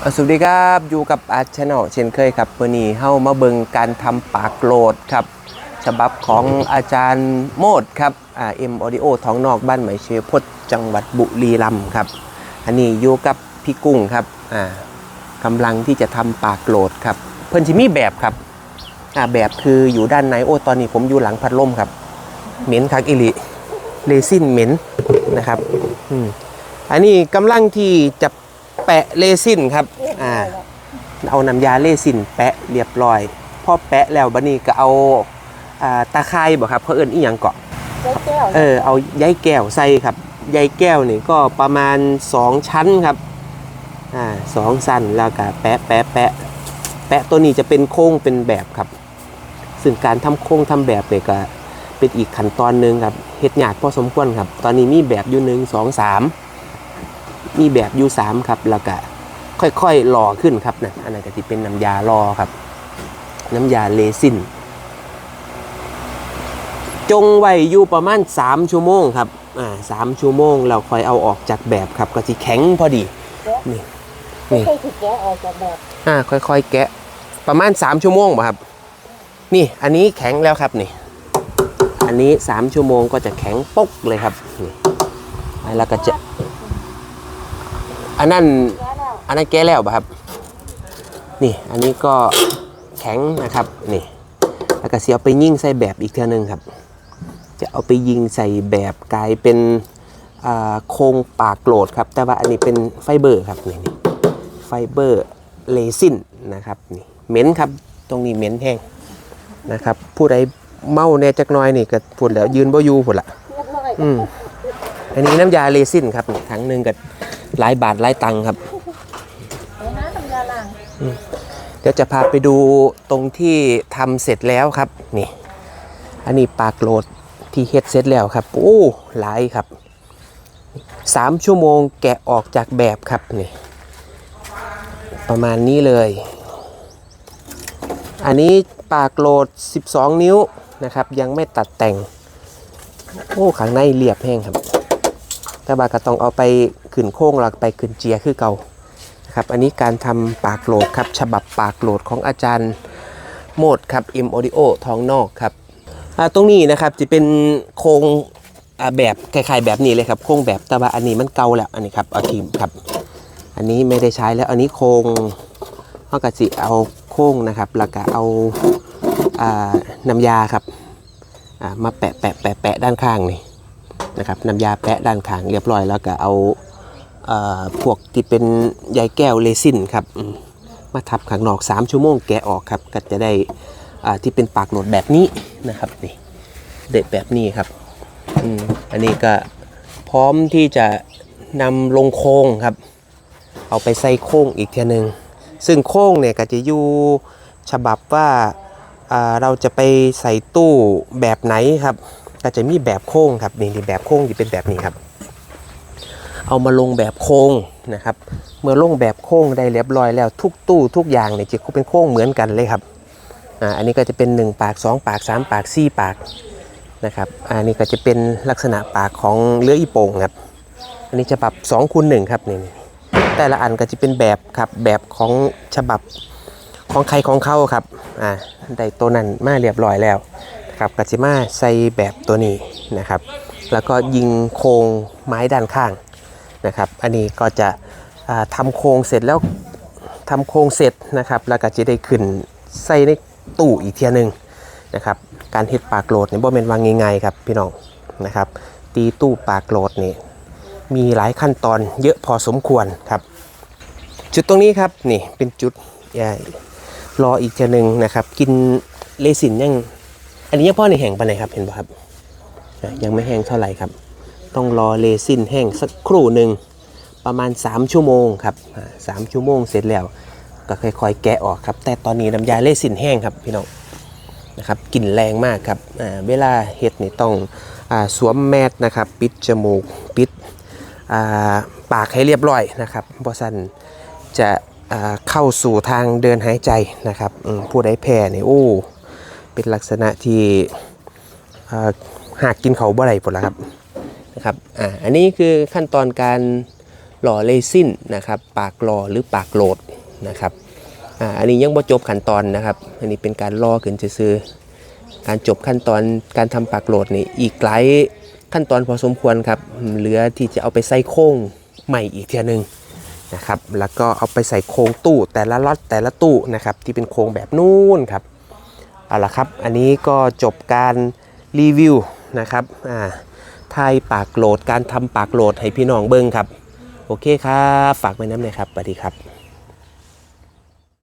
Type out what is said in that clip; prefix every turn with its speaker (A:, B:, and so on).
A: สวัสดีครับอยู่กับอาร์ตชแนลเช่นเคยครับวันนี้เฮามาเบิ่งการทำปากโกรดครับ ฉบับของอาจารย์โมดครับอ่าเอ็มออดิโอท้องนอกบ้านใหม่เชยพดจังหวัดบุรีรัมย์ครับ อันนี้อยู่กับพี่กุ้งครับอ่ากำลังที่จะทำปากโกรดครับ เพิ่นสิมีแบบครับอ่าแบบคืออยู่ด้านในโอ้ตอนนี้ผมอยู่หลังพัดลมครับเหม็นคักอิลิเลซินเหม็นนะครับอืมอันนี้กำลังที่จะ แปะเลซินครับอ่าเอาน้ำยาเล่สินแปะเรียบร้อยพอแปะแล้วบัดนี้ก็เอาอ่าตาไคร้บ่ครับเขาเอิ้นอีหยังเกาะ
B: เจ๊แก้ว
A: เออเอาใยแก้วใส่ครับใยแก้วนี่ก็ประมาณ 2 ชั้นครับอ่าสองสั้นแล้วก็แปะแปะแปะแปะตัวนี้จะเป็นโค้งเป็นแบบครับ ซึ่งการทำโค้งทำแบบเนี่ยก็เป็นอีกขั้นตอนหนึ่งครับเฮ็ดยากพอสมควรครับ ตอนนี้มีแบบอยู่หนึ่งสองสาม มีแบบอยู่สามครับแล้วก็ค่อยๆรอขึ้นครับนะอันนั้นก็จะเป็นน้ำยารอครับ น้ำยาเลซินจงไว้อยู่ประมาณ 3 ชั่วโมงครับอ่าสามชั่วโมงเราค่อยเอาออกจากแบบครับ ก็จะแข็งพอดีนี่
B: ไม่ใช่ที่แกะออกจากแบบ
A: อ่าค่อยๆแกะประมาณ 3 ชั่วโมงป่ะครับ นี่อันนี้แข็งแล้วครับนี่ อันนี้ 3 ชั่วโมงก็จะแข็งปกเลยครับนี่แล้วก็จะ อันนั้นอันนั้นแก้แล้วป่ะครับ นี่อันนี้ก็แข็งนะครับนี่แล้วก็เสียเอาไปยิงใส่แบบอีกเท่านึงครับ จะเอาไปยิงใส่แบบกลายเป็นโครงปากโกรธครับ แต่ว่าอันนี้เป็นไฟเบอร์ครับนี่นไฟเบอร์เลซินนะครับนี่เหม็นครับตรงนี้เหม็นแห้งนะครับ ผู้ใดเมาแน่จักน้อยนี่ก็พูดแล้วยืนบ่อยู่พุ่นละ
B: อื
A: มอันนี้น้ำยาเลซินครับถังหนึ่งกับ หลายบาทหลายตังค์ครับ
B: ไปหาทำยาล้าง
A: เดี๋ยวจะพาไปดูตรงที่ทำเสร็จแล้วครับนี่ อันนี้ปากโหลดที่เฮ็ดเสร็จแล้วครับโอ้หลายครับสามชั่วโมงแกะออกจากแบบครับนี่ประมาณนี้เลย อันนี้ปากโหลด 12 นิ้วนะครับ ยังไม่ตัดแต่ง โอ้ข้างในเรียบแห้งครับ แต่บาก็ต้องเอาไปขึ้นโค้งแล้วไปขึ้นเจียคือเก่าครับอันนี้การทำปากโหลดครับฉบับปากโหลดของอาจารย์โมดครับ M Audio ท้องนอกครับตรงนี้นะครับจะเป็นโครงแบบคล้ายๆแบบนี้เลยครับโครงแบบแต่ว่าอันนี้มันเก่าแล้วอันนี้ครับเอาทีมครับ อันนี้ไม่ได้ใช้แล้วอันนี้โครงเขากะสิเอาโค้งนะครับแล้วก็เอาอน้ำยาครับมาแปะแปะแปะแปะด้านข้างนี่ นะครับน้ำยาแปะด้านข้างเรียบร้อยแล้วก็เอาพวกที่เป็นใยแก้วเลซินครับมาทับข้างนอก 3 ชั่วโมงแกะออกครับก็จะได้ที่เป็นปากโหลดแบบนี้นะครับนี่เด็ดแบบนี้ครับอ,อันนี้ก็พร้อมที่จะนำลงโค้งครับ เอาไปใส่โค้งอีกทีหนึงซึ่งโค้งเนี่ยก็จะอยู่ฉบับว่าเราจะไปใส่ตู้แบบไหนครับ ก็จะมีแบบโค้งครับนี่นี่แบบโค้งที่เป็นแบบนี้ครับ เอามาลงแบบโค้งนะครับ เมื่อลงแบบโค้งได้เรียบร้อยแล้วทุกตู้ทุกอย่างเนี่ยจะเป็นโค้งเหมือนกันเลยครับอ่าอันนี้ก็จะเป็น 1 ปาก 2 ปาก 3 ปาก 4 ปากนะครับอันนี้ก็จะเป็นลักษณะปากของเรืออีโป่งครับอันนี้ฉบับ2คูณ1ครับนี่แต่ละอันก็จะเป็นแบบครับแบบของฉบับของใครของเขาครับอ่าได้ตัวนั้นมาเรียบร้อยแล้ว นะครับก็จะมาใส่แบบตัวนี้นะครับ แล้วก็ยิงโครงไม้ด้านข้างนะครับ อันนี้ก็จะอ่าทำโครงเสร็จแล้วทำโครงเสร็จนะครับ แล้วก็จะได้ขึ้นใส่ในตู้อีกเทียหนึงนะครับ การเฮ็ดปากโหลดนี่บ่แม่นวางง่ายๆครับพี่น้องนะครับ ตีตู้ปากโหลดนี่มีหลายขั้นตอนเยอะพอสมควรครับ จุดตรงนี้ครับนี่เป็นจุดใหญ่รออีกเทียหนึงนะครับ กินเลสินยัง อันนี้ยังพ่อในแห่งไปไหนครับเห็นป่ะครับยังไม่แห้งเท่าไหร่ครับ ต้องรอเลซินแห้งสักครู่หนึ่งประมาณ 3 ชั่วโมงครับสามชั่วโมงเสร็จแล้ว ก็ค่อยๆ แกะออกครับ แต่ตอนนี้น้ำยาเลซินแห้งครับพี่น้องนะครับกลิ่นแรงมากครับเวลาเห็ดนี่ต้องอสวมแมสนะครับ ปิดจมูกปิดาปากให้เรียบร้อยนะครับเพราะสันจะเข้าสู่ทางเดินหายใจนะครับผู้ใดแพ้นี่โอ้ เป็นลักษณะที่หากกินเขาบ่ได้ผลละครับนะครับอ่าอันนี้คือขั้นตอนการหล่อเลซินนะครับปากหล่อหรือปากโหลดนะครับอ่าอันนี้ยังบ่จบขั้นตอนนะครับ อันนี้เป็นการล่อขึ้นซื่อการจบขั้นตอนการทำปากโหลดนี่อีกหลายขั้นตอนพอสมควรครับเหลือที่จะเอาไปใส่โค้งใหม่อีกเทียหนึงนะครับแล้วก็เอาไปใส่โครงตู้แต่ละล็อตแต่ละตู้นะครับที่เป็นโครงแบบนู้นครับ เอาละครับ อันนี้ก็จบการรีวิวนะครับอ่าไทยปากโหลดการทำปากโหลดให้พี่น้องเบิ้งครับ โอเคครับ ฝากไว้น้ำเลยครับสวัสดีครับ